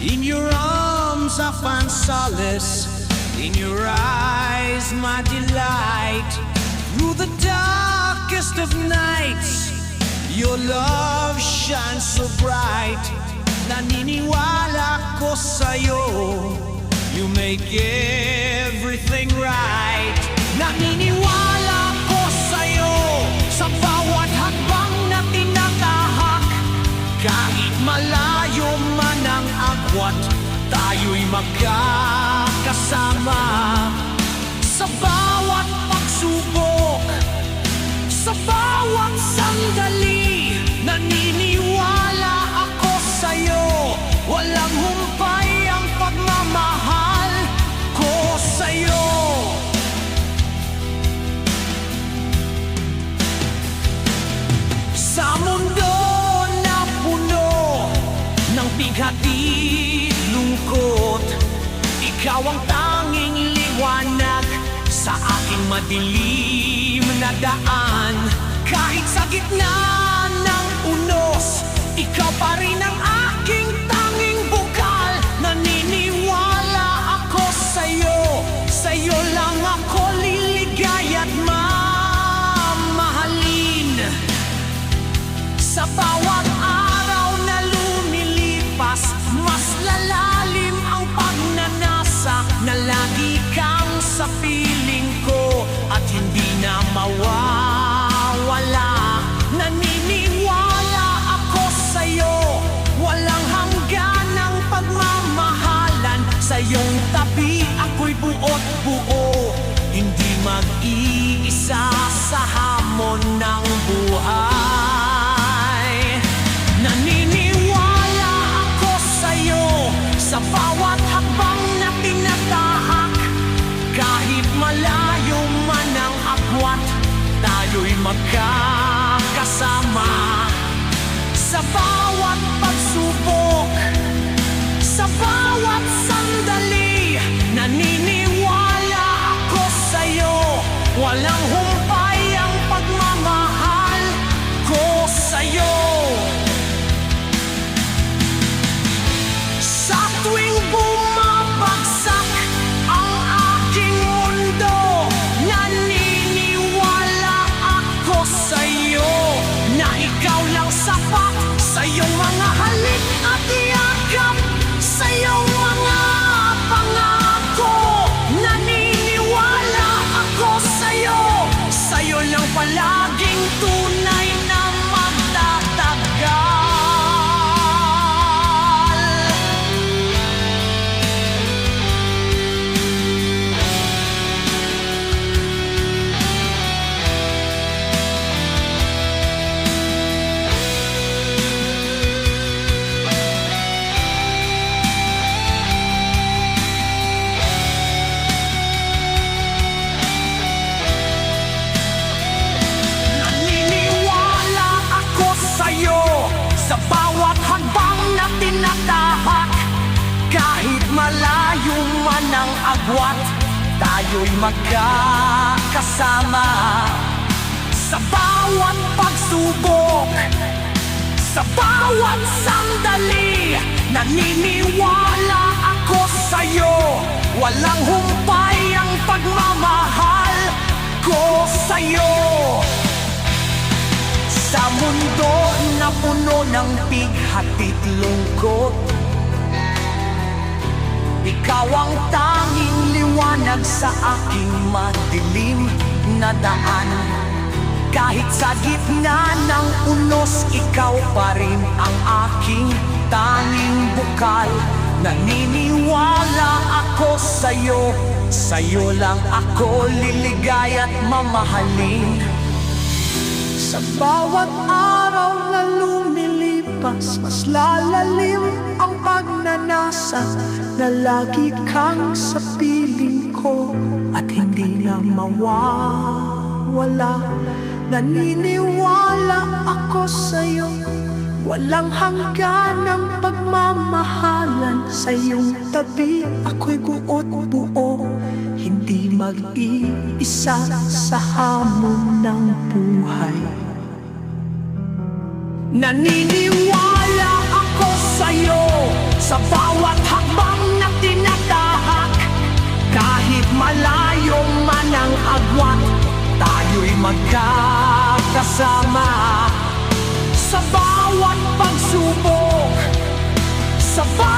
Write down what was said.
In your arms I find solace. In your eyes my delight. Through the darkest of nights, your love shines so bright. Naniniwala ko sa'yo. You make everything right. Naniniwala Walang humpay ang pagmamahal ko sa'yo. Sa mundo na puno ng bighati lungkot Ikaw ang tanging liwanag sa aking madilim na daan Kahit sa gitna ng unos, ikaw pa rin ang bawat araw na lumilipas Mas lalalim ang pagnanasa Na sa piling ko. At hindi na mawawala Naniniwala ako sa'yo. Walang hangganang pagmamahalan Sa iyong tabi ako'y buot buo Hindi mag-iisa sa hamon ng buhay sa'yo agwat Tayo'y magkakasama Sa bawat pagsubok Sa bawat sandali. Naniniwala ako sa'yo Walang humpay ang pagmamahal ko sa'yo. Sa mundo na puno ng bighatit lungkot Ikaw ang tanging liwanag sa aking madilim na daan. Kahit sa gitna ng unos, ikaw pa rin ang aking tanging bukal. Naniniwala ako sa'yo Sa'yo lang ako liligay at mamahalin. Sa bawat araw na lumilipas Mas lalalim ang pagnanasa Na lagi kang sa piling ko At hindi na mawawala. Naniniwala ako sa'yo Walang hangganang pagmamahalan. Sa iyong tabi ako'y buot buo Hindi mag-iisa sa hamon ng buhay. Naniniwala ako sa'yo Sa bawat hakbang Malayo man ang agwat Tayo'y magkakasama. Sa bawat pagsubok Sa bawat